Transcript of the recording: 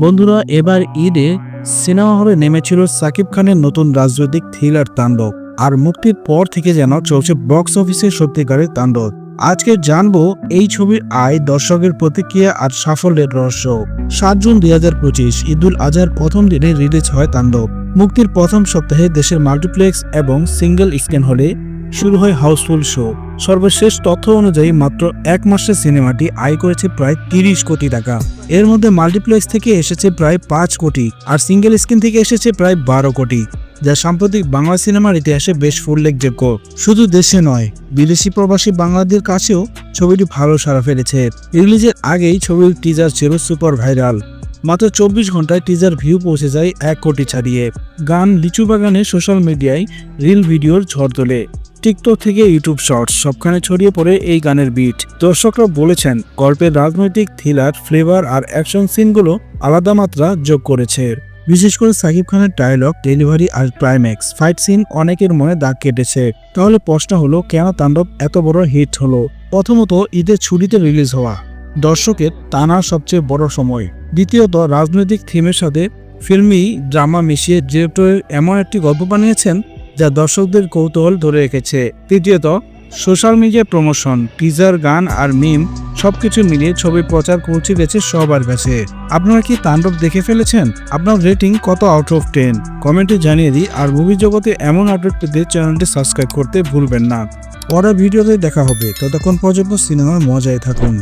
বন্ধুরা, এবার ঈদে সিনেমা হলে নেমেছিল সাকিব খানের নতুন রাজনৈতিক থ্রিলার তাণ্ডব আর মুক্তির পর থেকে যেন চলছে বক্স অফিসে সত্যিকারের তাণ্ডব। আজকে জানব এই ছবির আয়, দর্শকের প্রতিক্রিয়া আর সাফল্যের রহস্য। সাত জুন দুই হাজার পঁচিশ, ঈদুল আজহার প্রথম দিনে রিলিজ হয় তাণ্ডব। মুক্তির প্রথম সপ্তাহে দেশের মাল্টিপ্লেক্স এবং সিঙ্গেল স্ক্রিন হলে শুরু হয় হাউসফুল শো। সর্বশেষ তথ্য অনুযায়ী মাত্র এক মাসে সিনেমাটি আয় করেছে প্রায় তিরিশ কোটি টাকা। এর মধ্যে মাল্টিপ্লেক্স থেকে এসেছে প্রায় পাঁচ কোটি আর সিঙ্গেল স্ক্রিন থেকে এসেছে প্রায় বারো কোটি, যা সাম্প্রতিক বাংলা সিনেমার ইতিহাসে বেশ উল্লেখযোগ্য। শুধু দেশে নয়, বিদেশি প্রবাসী বাংলাদের কাছেও ছবিটি ভালো সাড়া ফেলেছে। রিলিজের আগেই ছবির টিজার ছিল সুপার ভাইরাল মাত্র চব্বিশ ঘন্টায় টিজার ভিউ পৌঁছে যায় এক কোটি ছাড়িয়ে। গান লিচু বাগানে সোশ্যাল মিডিয়ায় রিল ভিডিওর ঝড় তোলে। টিকটক থেকে ইউটিউব শর্টস, সবখানে ছড়িয়ে পড়ে এই গানের বিট দর্শকরা বলেছেন, গল্পের রাজনৈতিক থ্রিলার ফ্লেভার আর অ্যাকশন সিনগুলো আলাদা মাত্রা যোগ করেছে। বিশেষ করে সাকিব খানের ডায়লগ ডেলিভারি আর ক্লাইম্যাক্স ফাইট সিন অনেকের মনে দাগ কেটেছে। তাহলে প্রশ্ন হলো, কেন তাণ্ডব এত বড় হিট হলো? প্রথমত, ঈদের ছুটিতে রিলিজ হওয়া। দর্শকের টানা সবচেয়ে বড় সময়। দ্বিতীয়ত, রাজনৈতিক থিমের সাথে ফিল্মি ড্রামা মিশিয়ে ডিরেক্টর এমন একটি গল্প বানিয়েছেন যা দর্শকদের কৌতূহল ধরে রেখেছে। তৃতীয়ত সোশ্যাল মিডিয়া প্রমোশন টিজার গান আর মিম সবকিছু মিলিয়ে ছবি প্রচার পৌঁছে গেছে সবার কাছে। আপনারা কি তাণ্ডব দেখে ফেলেছেন? আপনার রেটিং কত আউট অফ টেন কমেন্টে জানিয়ে দিই, আর মুভি জগতে এমন আপডেট পেতে চ্যানেলটি সাবস্ক্রাইব করতে ভুলবেন না। পরের ভিডিওতে দেখা হবে। ততক্ষণ পর্যন্ত সিনেমার মজায় থাকুন।